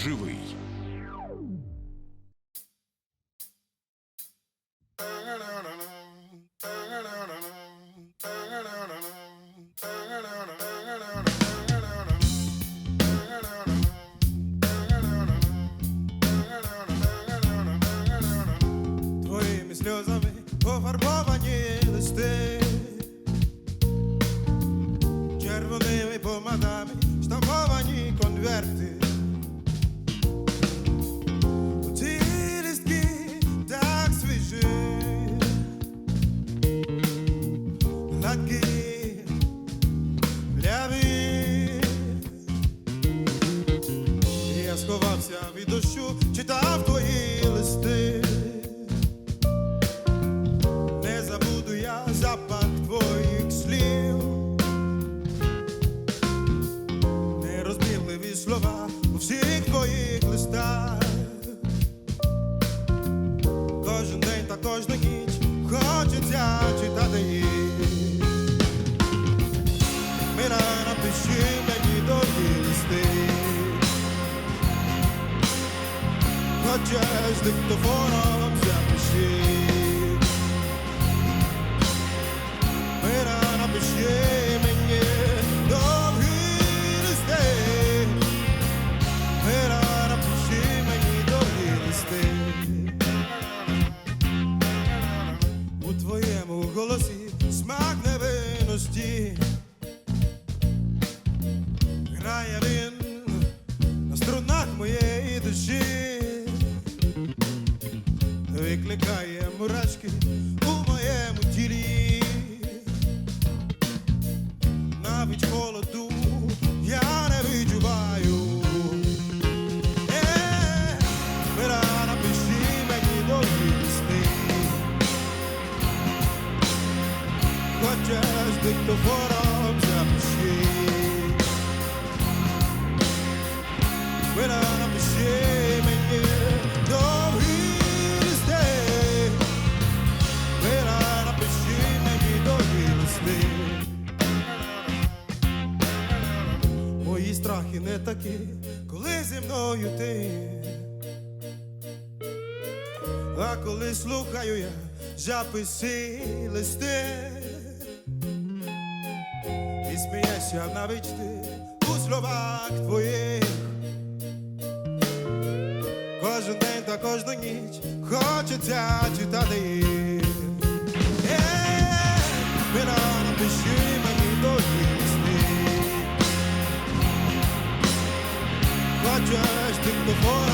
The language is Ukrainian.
живий. Твоїми сльозами пофарбовані листи, червоними помадами штамповані конверти. Слова у всіх твоїх листах. Кожен день та кожну ніч хочеться читати їх. Мира, напиши мені довгі листи. Хочеш диктофоном запиши. Смак невинності. Грає він на струнах моєї душі. Викликає мурашки Хочеш диктофоном запиши. Мира, напиши мені довгі листи. Мира, напиши мені довгі листи. Мої страхи не такі, коли зі мною ти. А коли слухаю я записи листи, смієшся навіть ти у словах твоїх. Кожен день та кожну ніч хочеться читати їх. Е, Мира, напиши мені довгі листи. Хочеш диктофоном